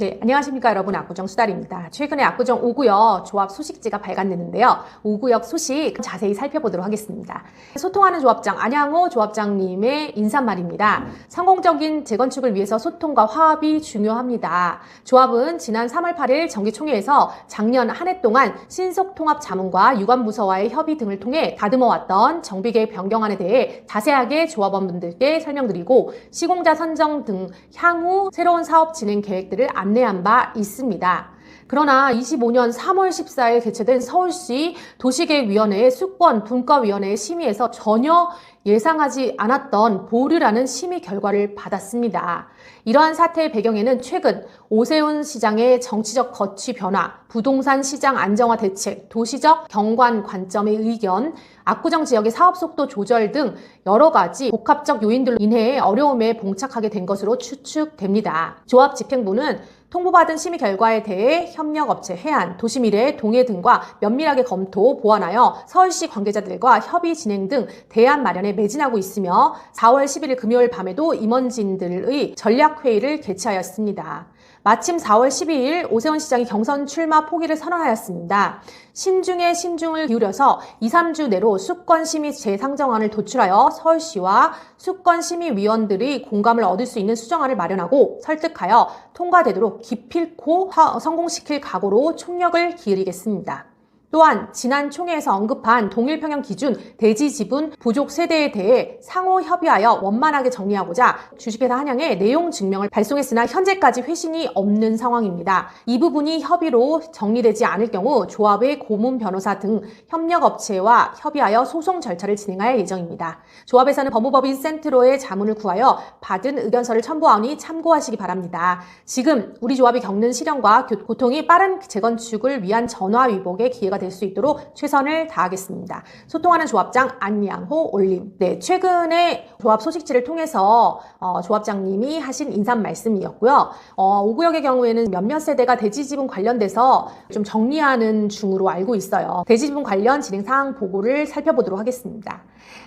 네, 안녕하십니까 여러분 압구정 수달입니다. 최근에 압구정 5구역 조합 소식지가 발간됐는데요. 5구역 소식 자세히 살펴보도록 하겠습니다. 소통하는 조합장 안양호 조합장님의 인사말입니다. 성공적인 재건축을 위해서 소통과 화합이 중요합니다. 조합은 지난 3월 8일 정기총회에서 작년 한 해 동안 신속통합 자문과 유관부서와의 협의 등을 통해 다듬어왔던 정비계획 변경안에 대해 자세하게 조합원분들께 설명드리고 시공자 선정 등 향후 새로운 사업 진행 계획들을 안 내한 바 있습니다. 그러나 25년 3월 14일 개최된 서울시 도시계획위원회의 수권 분과위원회의 심의에서 전혀 예상하지 않았던 보류라는 심의 결과를 받았습니다. 이러한 사태의 배경에는 최근 오세훈 시장의 정치적 거취 변화, 부동산 시장 안정화 대책, 도시적 경관 관점의 의견, 압구정 지역의 사업 속도 조절 등 여러 가지 복합적 요인들로 인해 어려움에 봉착하게 된 것으로 추측됩니다. 조합 집행부는 통보받은 심의 결과에 대해 협력업체 해안, 도시미래, 동해 등과 면밀하게 검토, 보완하여 서울시 관계자들과 협의 진행 등 대안 마련에 매진하고 있으며 4월 11일 금요일 밤에도 임원진들의 전략회의를 개최하였습니다. 마침 4월 12일 오세훈 시장이 경선 출마 포기를 선언하였습니다. 신중에 신중을 기울여서 2, 3주 내로 수권심의 재상정안을 도출하여 서울시와 수권심의위원들의 공감을 얻을 수 있는 수정안을 마련하고 설득하여 통과되도록 기필코 성공시킬 각오로 총력을 기울이겠습니다. 또한 지난 총회에서 언급한 동일평형 기준 대지 지분 부족 세대에 대해 상호 협의하여 원만하게 정리하고자 주식회사 한양에 내용 증명을 발송했으나 현재까지 회신이 없는 상황입니다. 이 부분이 협의로 정리되지 않을 경우 조합의 고문 변호사 등 협력업체와 협의하여 소송 절차를 진행할 예정입니다. 조합에서는 법무법인 센트로의 자문을 구하여 받은 의견서를 첨부하니 참고하시기 바랍니다. 지금 우리 조합이 겪는 시련과 고통이 빠른 재건축을 위한 전화위복의 기회가 될 수 있도록 최선을 다하겠습니다. 소통하는 조합장 안양호 올림. 네, 최근에 조합 소식지를 통해서 어, 조합장님이 하신 인사 말씀이었고요. 어, 5구역의 경우에는 몇몇 세대가 대지 지분 관련돼서 좀 정리하는 중으로 알고 있어요. 대지 지분 관련 진행 사항 보고를 살펴보도록 하겠습니다.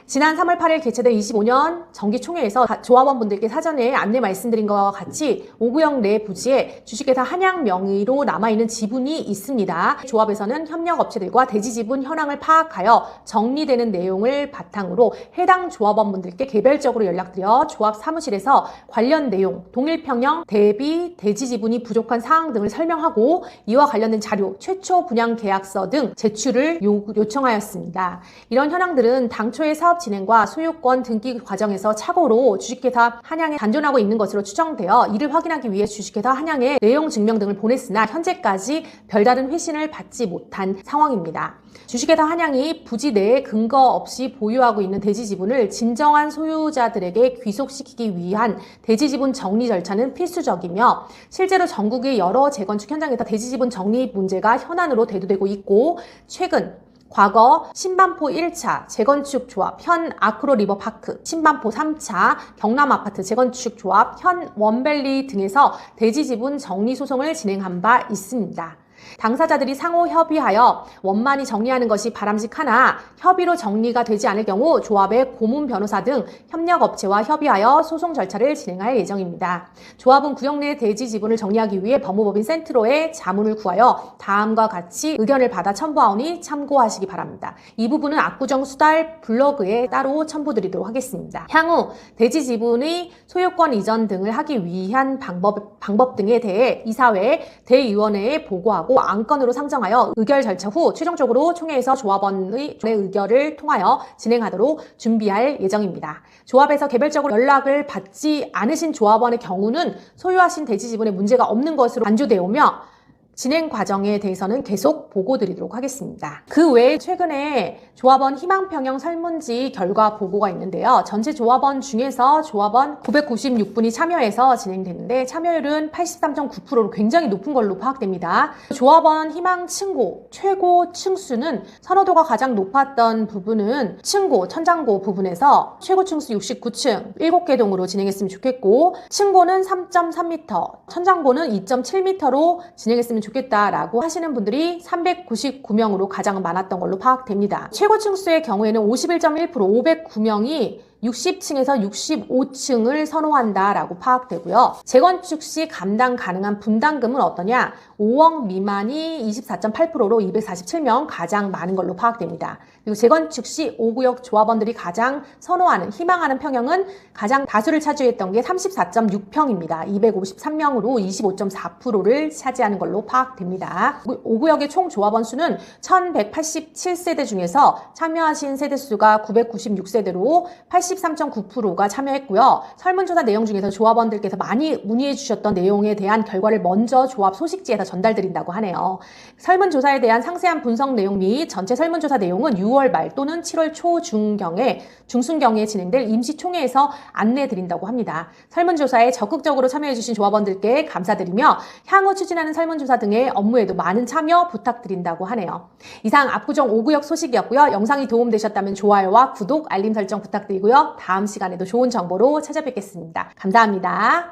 지난 3월 8일 개최된 25년 정기총회에서 조합원분들께 사전에 안내 말씀드린 것과 같이 5구역 내 부지에 주식회사 한양 명의로 남아있는 지분이 있습니다. 조합에서는 협력 업체들과 대지 지분 현황을 파악하여 정리되는 내용을 바탕으로 해당 조합원분들께 개별적으로 연락드려 조합 사무실에서 관련 내용, 동일 평형, 대비, 대지 지분이 부족한 사항 등을 설명하고 이와 관련된 자료, 최초 분양 계약서 등 제출을 요, 요청하였습니다. 이런 현황들은 당초의 사업 진행과 소유권 등기 과정에서 착오로 주식회사 한양에 단존하고 있는 것으로 추정되어 이를 확인하기 위해 주식회사 한양에 내용 증명 등을 보냈으나 현재까지 별다른 회신을 받지 못한 상황입니다. 주식회사 한양이 부지 내에 근거 없이 보유하고 있는 대지 지분을 진정한 소유자들에게 귀속시키기 위한 대지 지분 정리 절차는 필수적이며 실제로 전국의 여러 재건축 현장에서 대지 지분 정리 문제가 현안으로 대두되고 있고 최근 과거 신반포 1차 재건축 조합 현 아크로 리버 파크, 신반포 3차 경남 아파트 재건축 조합 현 원밸리 등에서 대지 지분 정리 소송을 진행한 바 있습니다. 당사자들이 상호 협의하여 원만히 정리하는 것이 바람직하나 협의로 정리가 되지 않을 경우 조합의 고문 변호사 등 협력업체와 협의하여 소송 절차를 진행할 예정입니다. 조합은 구역 내 대지 지분을 정리하기 위해 법무법인 센트로에 자문을 구하여 다음과 같이 의견을 받아 첨부하오니 참고하시기 바랍니다. 이 부분은 압구정 수달 블로그에 따로 첨부드리도록 하겠습니다. 향후 대지 지분의 소유권 이전 등을 하기 위한 방법, 방법 등에 대해 이사회 대의원회에 보고하고 안건으로 상정하여 의결 절차 후 최종적으로 총회에서 조합원의 의결을 통하여 진행하도록 준비할 예정입니다. 조합에서 개별적으로 연락을 받지 않으신 조합원의 경우는 소유하신 대지 지분에 문제가 없는 것으로 간주되어 오며 진행 과정에 대해서는 계속 보고 드리도록 하겠습니다. 그 외에 최근에 조합원 희망평형 설문지 결과 보고가 있는데요. 전체 조합원 중에서 조합원 996분이 참여해서 진행되는데 참여율은 83.9%로 굉장히 높은 걸로 파악됩니다. 조합원 희망 층고 최고 층수는 선호도가 가장 높았던 부분은 층고, 천장고 부분에서 최고 층수 69층 7개 동으로 진행했으면 좋겠고 층고는 3.3m, 천장고는 2.7m로 진행했으면 좋겠다라고 하시는 분들이 399명으로 가장 많았던 걸로 파악됩니다. 최고 층 수의 경우에는 51.1% 509명이 60층에서 65층을 선호한다라고 파악되고요. 재건축 시 감당 가능한 분담금은 어떠냐? 5억 미만이 24.8%로 247명 가장 많은 걸로 파악됩니다. 그리고 재건축 시 5구역 조합원들이 가장 선호하는, 희망하는 평형은 가장 다수를 차지했던 게 34.6평입니다. 253명으로 25.4%를 차지하는 걸로 파악됩니다. 5구역의 총 조합원 수는 1187세대 중에서 참여하신 세대 수가 996세대로 83.9%가 참여했고요. 설문조사 내용 중에서 조합원들께서 많이 문의해 주셨던 내용에 대한 결과를 먼저 조합 소식지에다 전달드린다고 하네요. 설문조사에 대한 상세한 분석 내용 및 전체 설문조사 내용은 6월 말 또는 7월 초 중경에 중순경에 진행될 임시총회에서 안내 드린다고 합니다. 설문조사에 적극적으로 참여해 주신 조합원들께 감사드리며 향후 추진하는 설문조사 등의 업무에도 많은 참여 부탁드린다고 하네요. 이상 압구정 5구역 소식이었고요. 영상이 도움되셨다면 좋아요와 구독, 알림 설정 부탁드리고요. 다음 시간에도 좋은 정보로 찾아뵙겠습니다. 감사합니다.